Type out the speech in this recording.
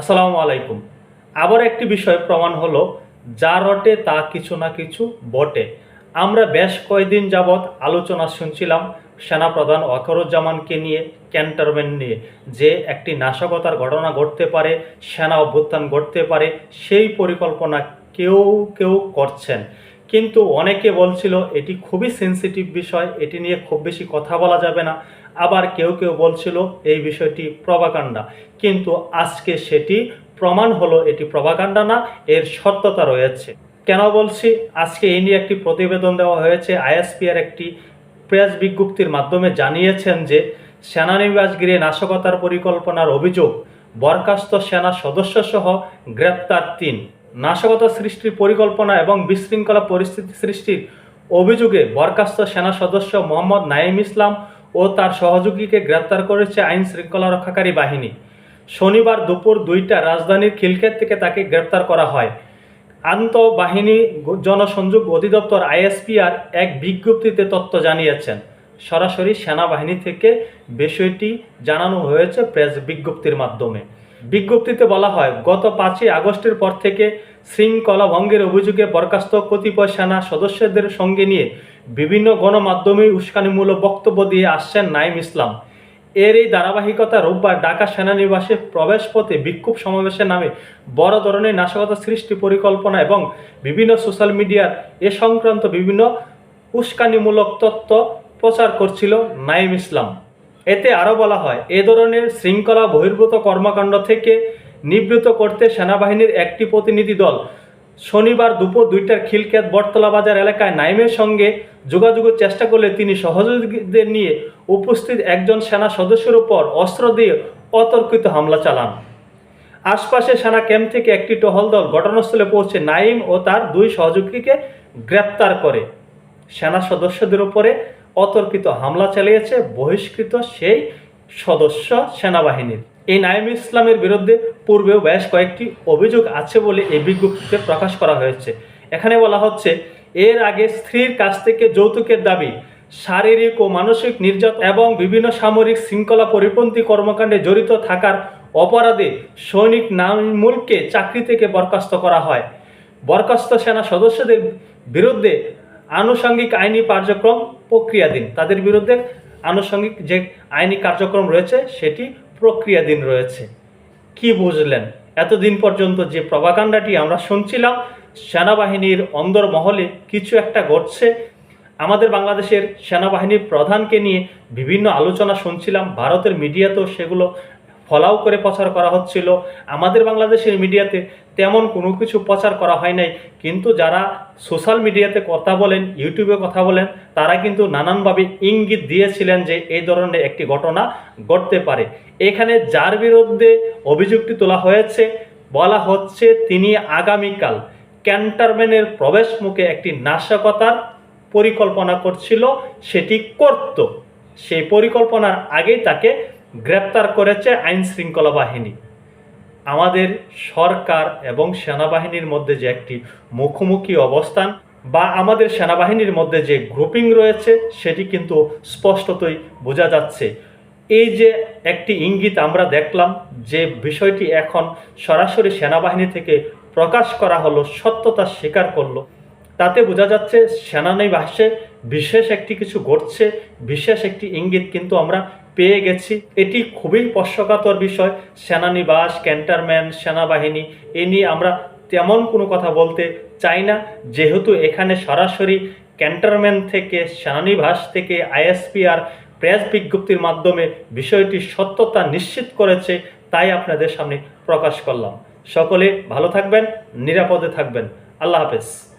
আসসালামু আলাইকুম। আবার একটি বিষয় প্রমাণ হলো, যা রটে তা কিছু না কিছু বটে। আমরা বেশ কয়েকদিন যাবৎ আলোচনা শুনছিলাম সেনাপ্রধান ওয়াকরুজ্জামানকে নিয়ে, ক্যান্টনমেন্ট নিয়ে, যে একটি নাশকতার ঘটনা ঘটতে পারে, সেনা অভ্যুত্থান ঘটতে পারে, সেই পরিকল্পনা কেউ কেউ করছেন। কিন্তু অনেকে বলছিল, এটি খুবই সেন্সিটিভ বিষয়, এটি নিয়ে খুব বেশি কথা বলা যাবে না। আবার কেউ কেউ বলছিল এই বিষয়টি প্রভাকাণ্ডা। কিন্তু আজকে সেটি প্রমাণ হলো এটি প্রভাকাণ্ডা না, এর সত্যতা রয়েছে। কেন বলছি? আজকে এই নিয়ে একটি প্রতিবেদন দেওয়া হয়েছে। আইএসপিআর একটি প্রেস বিজ্ঞপ্তির মাধ্যমে জানিয়েছেন যে, সেনানিবাস গৃহে নাশকতার পরিকল্পনার অভিযোগ, বরখাস্ত সেনা সদস্য সহ গ্রেপ্তার তিন। নাশকতা সৃষ্টির পরিকল্পনা এবং বিশৃঙ্খলা পরিস্থিতি সৃষ্টির অভিযোগে বরখাস্ত সেনা সদস্য মোহাম্মদ নাইম ইসলাম ও তার সহযোগীকে গ্রেপ্তার করেছে আইন শৃঙ্খলা রক্ষাকারী বাহিনী। শনিবার দুপুর দুইটা রাজধানীর খিলক্ষেত থেকে তাকে গ্রেপ্তার করা হয়। আন্তঃবাহিনী জনসংযোগ অধিদপ্তর আইএসপিআর এক বিজ্ঞপ্তিতে তথ্য জানিয়েছেন। সরাসরি সেনাবাহিনী থেকে বিষয়টি জানানো হয়েছে প্রেস বিজ্ঞপ্তির মাধ্যমে। বিজ্ঞপ্তিতে বলা হয়, গত পাঁচই আগস্টের পর থেকে শৃঙ্খলা ভঙ্গের অভিযোগে বরখাস্ত কতিপয় সেনা সদস্যদের সঙ্গে নিয়ে বিভিন্ন গণমাধ্যমে উস্কানিমূলক বক্তব্য দিয়ে আসছেন নাইম ইসলাম। এর এই ধারাবাহিকতা রোববার ঢাকা সেনানিবাসে প্রবেশ পথে বিক্ষোভ সমাবেশের নামে বড় ধরনের নাশকতা সৃষ্টি পরিকল্পনা এবং বিভিন্ন সোশ্যাল মিডিয়ার এ সংক্রান্ত বিভিন্ন উস্কানিমূলক তথ্য প্রচার করছিল নাইম ইসলাম। এতে আরও বলা হয়, এ ধরনের শৃঙ্খলা বহির্ভূত কর্মকাণ্ড থেকে নিবৃত করতে সেনাবাহিনীর একটি প্রতিনিধি দল শনিবার দুপুর দুইটার খিলক্ষেত বটতলা বাজার এলাকায় নাইমের সঙ্গে যোগাযোগের চেষ্টা করলে তিনি সহযোগীদের নিয়ে উপস্থিত একজন সেনা সদস্যের উপর অস্ত্র দিয়ে অতর্কিত হামলা চালান। আশপাশে সেনা ক্যাম্প থেকে একটি টহল দল ঘটনাস্থলে পৌঁছে নাইম ও তার দুই সহযোগীকে গ্রেপ্তার করে। সেনা সদস্যদের উপরে অতর্কিত হামলা চালিয়েছে বহিষ্কৃত সেই সদস্য সেনাবাহিনীর। এই নাইম ইসলামের বিরুদ্ধে পূর্বেও বেশ কয়েকটি অভিযোগ আছে বলে এই বিজ্ঞপ্তিতে প্রকাশ করা হয়েছে। এখানে বলা হচ্ছে, এর আগে স্ত্রীর কাছ থেকে যৌতুকের দাবি, শারীরিক ও মানসিক নির্যাতন এবং বিভিন্ন সামরিক শৃঙ্খলা পরিপন্থী কর্মকাণ্ডে জড়িত থাকার অপরাধে সৈনিক নামুলকে চাকরি থেকে বরখাস্ত করা হয়। বরখাস্ত সেনা সদস্যদের বিরুদ্ধে আনুষঙ্গিক আইনি কার্যক্রম প্রক্রিয়াধীন। তাদের বিরুদ্ধে আনুষঙ্গিক যে আইনি কার্যক্রম রয়েছে, সেটি প্রক্রিয়াধীন রয়েছে। কি বুঝলেন? এতদিন পর্যন্ত যে প্রভাকাণ্ডাটি আমরা শুনছিলাম, সেনাবাহিনীর অন্দর মহলে কিছু একটা ঘটছে। আমাদের বাংলাদেশের সেনাবাহিনীর প্রধানকে নিয়ে বিভিন্ন আলোচনা শুনছিলাম, ভারতের মিডিয়াতেও সেগুলো ফলাও করে প্রচার করা হচ্ছিল। আমাদের বাংলাদেশের মিডিয়াতে তেমন কোনো কিছু প্রচার করা হয় নাই। কিন্তু যারা সোশ্যাল মিডিয়াতে কথা বলেন, ইউটিউবে কথা বলেন, তারা কিন্তু নানানভাবে ইঙ্গিত দিয়েছিলেন যে এই ধরনের একটি ঘটনা ঘটতে পারে। এখানে যার বিরুদ্ধে অভিযোগটি তোলা হয়েছে, বলা হচ্ছে তিনি আগামীকাল ক্যান্টারম্যানের প্রবেশ মুখে একটি নাশকতার পরিকল্পনা করছিল, সেটি করত। সেই পরিকল্পনার আগেই তাকে গ্রেপ্তার করেছে আইন শৃঙ্খলা বাহিনী। আমাদের সরকার এবং সেনাবাহিনীর মধ্যে যে একটি মুখোমুখি অবস্থান বা আমাদের সেনাবাহিনীর মধ্যে যে গ্রুপিং রয়েছে, সেটি কিন্তু স্পষ্টতই বোঝা যাচ্ছে। এই যে একটি ইঙ্গিত আমরা দেখলাম যে বিষয়টি এখন সরাসরি সেনাবাহিনী থেকে প্রকাশ করা হলো, সত্যতা স্বীকার করল, তাতে বোঝা যাচ্ছে সেনানিবাসে বিশেষ একটি কিছু ঘটছে, বিশেষ একটি ইঙ্গিত কিন্তু আমরা পেয়ে গেছি। এটি খুবই স্পর্শকাতর বিষয়। সেনানিবাস, ক্যান্টারম্যান, সেনাবাহিনী, এ নিয়ে আমরা তেমন কোনো কথা বলতে চাই না। যেহেতু এখানে সরাসরি ক্যান্টারম্যান থেকে, সেনানিবাস থেকে আইএসপিআর প্রেস বিজ্ঞপ্তির মাধ্যমে বিষয়টি সত্যতা নিশ্চিত করেছে, তাই আপনাদের সামনে প্রকাশ করলাম। সকলে ভালো থাকবেন, নিরাপদে থাকবেন। আল্লাহ হাফেজ।